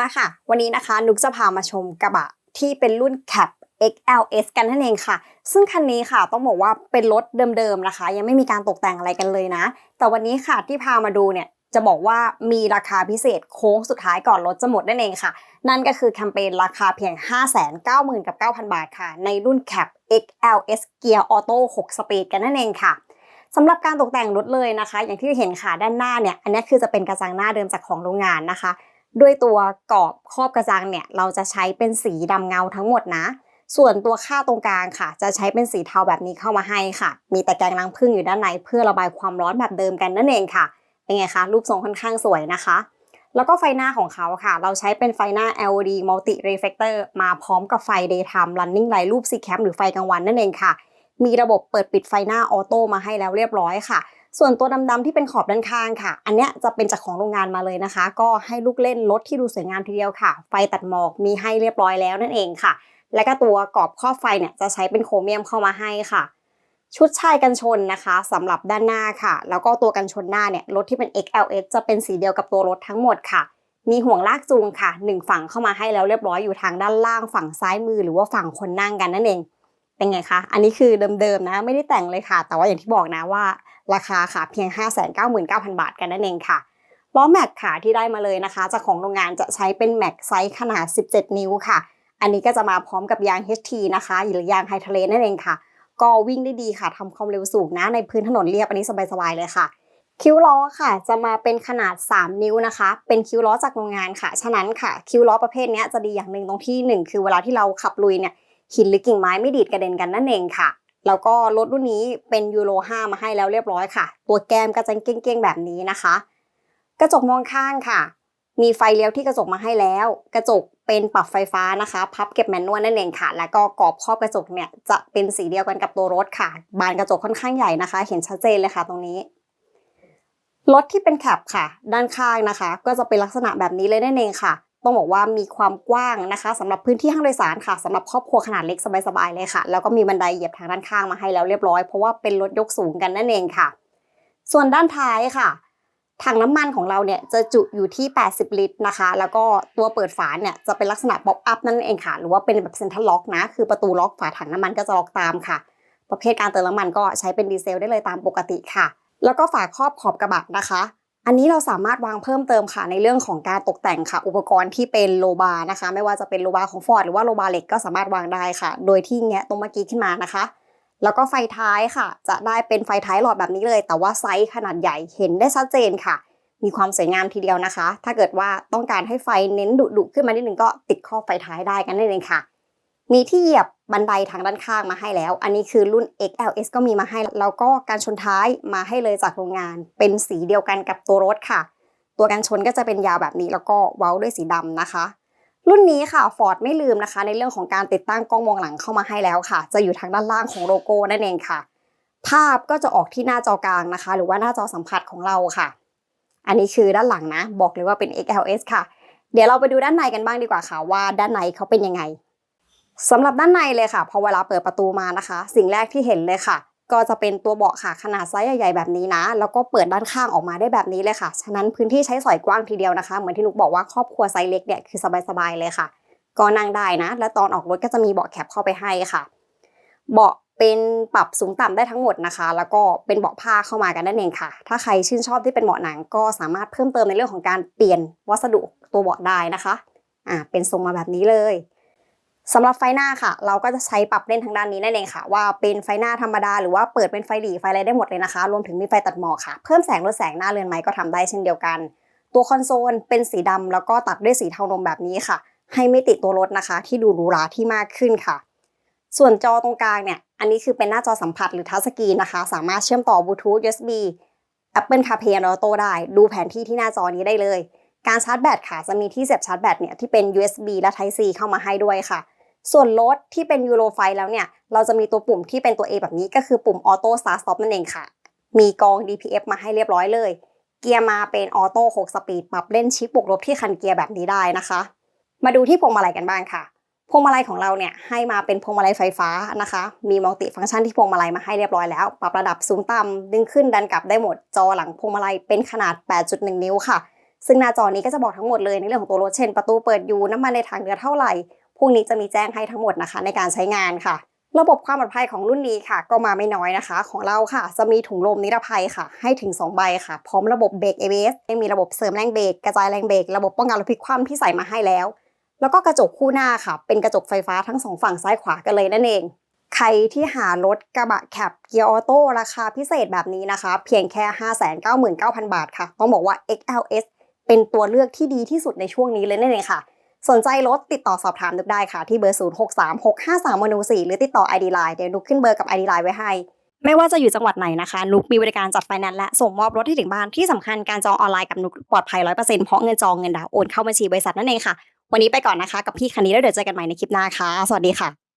มาค่ะ วันนี้นะคะ นุกจะพามาชมกระบะที่เป็นรุ่น Cap XLS กันนั่นเองค่ะ ซึ่งคันนี้ค่ะต้องบอกว่าเป็นรถเดิมๆนะคะ ยังไม่มีการตกแต่งอะไรกันเลยนะ แต่วันนี้ค่ะที่พามาดูเนี่ยจะบอกว่ามีราคาพิเศษโค้งสุดท้ายก่อนรถจะหมดนั่นเองค่ะ นั่นก็คือแคมเปญราคาเพียง 590,000กับ9,000 บาทค่ะ ในรุ่น Cap XLS Gear Auto 6 Speed กันนั่นเองค่ะสำหรับการตกแต่งรถเลยนะคะ อย่างที่เห็นค่ะด้านหน้าเนี่ย อันนี้คือจะเป็นกระจังหน้าเดิมจากของโรงงานนะคะ ด้วยตัวกรอบครอบกระจังเนี่ยเราจะใช้เป็นสีดำเงาทั้งหมดนะ ส่วนตัวค่าตรงกลางค่ะ จะใช้เป็นสีเทาแบบนี้เข้ามาให้ค่ะ มีแต่แกงรังผึ้งอยู่ด้านในเพื่อระบายความร้อนแบบเดิมกันนั่นเองค่ะ เป็นไงคะรูปทรงค่อนข้างสวยนะคะ แล้วก็ไฟหน้าของเขาค่ะ เราใช้เป็นไฟหน้า LED Multi Reflector มาพร้อมกับไฟ Daytime Running Light รูป C Cam หรือไฟกลางวันนั่นเองค่ะ มีระบบเปิดปิดไฟหน้าออโต้มาให้แล้วเรียบร้อยค่ะ ส่วนตัวดำๆที่เป็นขอบด้านข้างค่ะ อันเนี้ยจะเป็นจากของโรงงานมาเลยนะคะ ก็ให้ลูกเล่นรถที่ดูสวยงามทีเดียวค่ะ ไฟตัดหมอกมีให้เรียบร้อยแล้วนั่นเองค่ะ และก็ตัวกรอบครอบไฟเนี่ยจะใช้เป็นโครเมียมเข้ามาให้ค่ะชุดชายกันชนนะคะสำหรับด้านหน้าค่ะ แล้วก็ตัวกันชนหน้าเนี่ยรถที่เป็น XLS จะเป็นสีเดียวกับตัวรถทั้งหมดค่ะ มีห่วงลากจูงค่ะหนึ่งฝั่งเข้ามาให้แล้วเรียบร้อยอยู่ทางด้านล่างฝั่งซ้ายมือหรือว่าฝั่งคนนั่งกันนั่นเอง เป็นไงคะ อันนี้คือเดิมๆนะไม่ได้แต่งเลยค่ะ แต่ว่าอย่างที่บอกนะว่า ราคาค่ะเพียง 599,000 บาทกันนั่นเองค่ะล้อแม็กค่ะที่ได้มาเลยนะคะ จากของโรงงานจะใช้เป็นแม็กไซส์ขนาด 17 นิ้วค่ะ อันนี้ก็จะมาพร้อมกับยาง HT นะคะหรือยางไฮทะเลนั่นเองค่ะ ก็วิ่งได้ดีค่ะทำความเร็วสูงนะในพื้นถนนเรียบอันนี้สบายๆเลยค่ะ คิ้วล้อค่ะจะมาเป็นขนาด 3 นิ้วนะคะ เป็นคิ้วล้อจากโรงงานค่ะ ฉะนั้นค่ะ คิ้วล้อประเภทนี้จะดีอย่างหนึ่งตรงที่ 1 คือเวลาที่เราขับลุยเนี่ย หินหรือกิ่งไม้ไม่ดีดกระเด็นกันนั่นเองค่ะ แล้วก็รถรุ่นนี้เป็นยูโร5มาให้แล้วเรียบร้อยค่ะ ตัวแก้มก็จะเก้งๆแบบนี้นะคะ กระจกมองข้างค่ะ มีไฟเลี้ยวที่กระจกมาให้แล้ว กระจกเป็นปรับไฟฟ้านะคะ พับเก็บแมนนวลนั่นเองค่ะ แล้วก็กรอบครอบกระจกเนี่ยจะเป็นสีเดียวกันกับตัวรถค่ะ บานกระจกค่อนข้างใหญ่นะคะ เห็นชัดเจนเลยค่ะ ตรงนี้รถที่เป็นแคปค่ะ ด้านข้างนะคะ ก็จะเป็นลักษณะแบบนี้เลยนั่นเองค่ะ ต้องบอกว่ามีความกว้างนะคะสำหรับพื้นที่ห้างโดยสารค่ะสำหรับครอบครัวขนาดเล็กสบายๆเลยค่ะ แล้วก็มีบันไดเหยียบทางด้านข้างมาให้แล้วเรียบร้อยเพราะว่าเป็นรถยกสูงกันนั่นเองค่ะ ส่วนด้านท้ายค่ะถังน้ำมันของเราเนี่ยจะจุอยู่ที่ 80 ลิตรนะคะ แล้วก็ตัวเปิดฝาเนี่ยจะเป็นลักษณะป๊อปอัพนั่นเองค่ะ หรือว่าเป็นแบบเซ็นทรัลล็อกนะ คือประตูล็อกฝาถังน้ำมันก็จะล็อกตามค่ะ ประเภทการเติมน้ำมันก็ใช้เป็นดีเซลได้เลยตามปกติค่ะ แล้วก็ฝาครอบขอบกระบะนะคะ อันนี้เราสามารถวางเพิ่มเติมค่ะในเรื่องของการตกแต่งค่ะ อุปกรณ์ที่เป็นโลบาร์นะคะ ไม่ว่าจะเป็นโลบาร์ของฟอร์ดหรือว่าโลบาร์เหล็กก็สามารถวางได้ค่ะ โดยที่แงะตรงเมื่อกี้ขึ้นมานะคะ แล้วก็ไฟท้ายค่ะ จะได้เป็นไฟท้ายหลอดแบบนี้เลย แต่ว่าไซส์ขนาดใหญ่เห็นได้ชัดเจนค่ะ มีความสวยงามทีเดียวนะคะ ถ้าเกิดว่าต้องการให้ไฟเน้นดุดุขึ้นมานิดนึงก็ติดข้อไฟท้ายได้กันนั่นเองค่ะ มีที่เหยียบบันไดทางด้านข้างมาให้แล้ว อันนี้คือรุ่น XLS ก็มีมาให้ แล้วก็การชนท้ายมาให้เลยจากโรงงาน เป็นสีเดียวกันกับตัวรถค่ะ ตัวกันชนก็จะเป็นยาวแบบนี้แล้วก็เว้าด้วยสีดำนะคะ รุ่นนี้ค่ะ Ford ไม่ลืมนะคะ ในเรื่องของการติดตั้งกล้องมองหลังเข้ามาให้แล้วค่ะ จะอยู่ทางด้านล่างของโลโก้นั่นเองค่ะ ภาพก็จะออกที่หน้าจอกลางนะคะ หรือว่าหน้าจอสัมผัสของเราค่ะ อันนี้คือด้านหลังนะ บอกเลยว่าเป็น XLS ค่ะ เดี๋ยวเราไปดูด้านในกันบ้างดีกว่าค่ะว่าด้านในเขาเป็นยังไง สำหรับด้านในเลยค่ะ พอเวลาเปิดประตูมานะคะ สิ่งแรกที่เห็นเลยค่ะ ก็จะเป็นตัวเบาะค่ะขนาดไซส์ใหญ่ๆแบบนี้นะ แล้วก็เปิดด้านข้างออกมาได้แบบนี้เลยค่ะ ฉะนั้นพื้นที่ใช้สอยกว้างทีเดียวนะคะ เหมือนที่นุกบอกว่าครอบครัวไซส์เล็กเนี่ยคือสบายๆเลยค่ะ ก็นั่งได้นะ และตอนออกรถก็จะมีเบาะแคปเข้าไปให้ค่ะ เบาะเป็นปรับสูงต่ำได้ทั้งหมดนะคะ แล้วก็เป็นเบาะผ้าเข้ามากันนั่นเองค่ะ ถ้าใครชื่นชอบที่เป็นเบาะหนังก็สามารถเพิ่มเติมในเรื่องของการเปลี่ยนวัสดุตัวเบาะได้นะคะ อ่า เป็นทรงมาแบบนี้เลย สำหรับไฟหน้าค่ะ เราก็จะใช้ปรับเล่นทางด้านนี้นั่นเองค่ะ ว่าเป็นไฟหน้าธรรมดาหรือว่าเปิดเป็นไฟหลีไฟอะไรได้หมดเลยนะคะ รวมถึงมีไฟตัดหมอกค่ะ เพิ่มแสงลดแสงหน้าเรือนไม้ก็ทำได้เช่นเดียวกัน ตัวคอนโซลเป็นสีดำแล้วก็ตัดด้วยสีเทานมแบบนี้ค่ะ ให้ไม่ติดตัวรถนะคะ ที่ดูหรูหราที่มากขึ้นค่ะ ส่วนจอตรงกลางเนี่ยอันนี้คือเป็นหน้าจอสัมผัสหรือทัชสกรีนนะคะ สามารถเชื่อมต่อบลูทูธ USB Apple CarPlay Auto ได้ ดูแผนที่ที่หน้าจอนี้ได้เลย การชาร์จแบตค่ะจะมีที่เสียบชาร์จแบตเนี่ยที่เป็น USB และ Type C เข้ามาให้ด้วยค่ะ ส่วนรถที่เป็นยูโรไฟแล้วเนี่ย เราจะมีตัวปุ่มที่เป็นตัว A แบบนี้ก็คือปุ่ม Auto Start Stop นั่นเองค่ะ มีกอง DPF มาให้เรียบร้อยเลย เกียร์มาเป็นออโต้6สปีดปรับเล่นชิปบวกลบที่คันเกียร์แบบนี้ได้นะคะ มาดูที่พวงมาลัยกันบ้างค่ะพวงมาลัยของเราเนี่ยให้มาเป็นพวงมาลัยไฟฟ้านะคะ มีมัลติฟังก์ชันที่พวงมาลัยมาให้เรียบร้อยแล้ว ปรับระดับสูงต่ำดึงขึ้นดันกลับได้หมด จอหลังพวงมาลัยเป็นขนาด 8.1 นิ้วค่ะ ซึ่งหน้าจอนี้ก็จะบอกทั้งหมดเลยในเรื่องของตัวรถเช่นประตูเปิดอยู่น้ำมันในถังเหลือเท่าไหร่พวกนี้จะมีแจ้งให้ทั้งหมดนะคะ ในการใช้งานค่ะ ระบบความปลอดภัยของรุ่นนี้ค่ะ ก็มาไม่น้อยนะคะ ของเราค่ะ จะมีถุงลมนิรภัยค่ะ ให้ถึง 2 ใบค่ะ พร้อมระบบเบรก ABS ยังมีระบบเสริมแรงเบรกกระจายแรงเบรกระบบป้องกันรถพลิกคว่ำที่ใส่มาให้แล้ว แล้วก็กระจกคู่หน้าค่ะ เป็นกระจกไฟฟ้าทั้งสองฝั่งซ้ายขวากันเลยนั่นเองใครที่หารถกระบะแคปเกียร์ออโต้ราคาพิเศษแบบนี้นะคะ เพียงแค่ 599,000 บาทค่ะ ต้องบอกว่า XLS เป็นตัวเลือกที่ดีที่สุดในช่วงนี้เลยนั่นเองค่ะ สนใจรถติดต่อสอบถามนุกได้ค่ะ ที่เบอร์ 0 6 3 6 5 3 1 4 หรือติดต่อ ID Line เดี๋ยวนุกขึ้นเบอร์กับ ID Line ไว้ให้ ไม่ว่าจะอยู่จังหวัดไหนนะคะ นุกมีบริการจัดไฟแนนซ์และส่งมอบรถให้ถึงบ้านที่สำคัญการจองออนไลน์กับนุกปลอดภัย100%เพราะเงินจองเงินดาวน์โอนเข้าบัญชีบริษัทนั่นเองค่ะ วันนี้ไปก่อนนะคะ กับพี่คันนี้แล้วเดี๋ยวเจอกันใหม่ในคลิปหน้าค่ะ สวัสดีค่ะ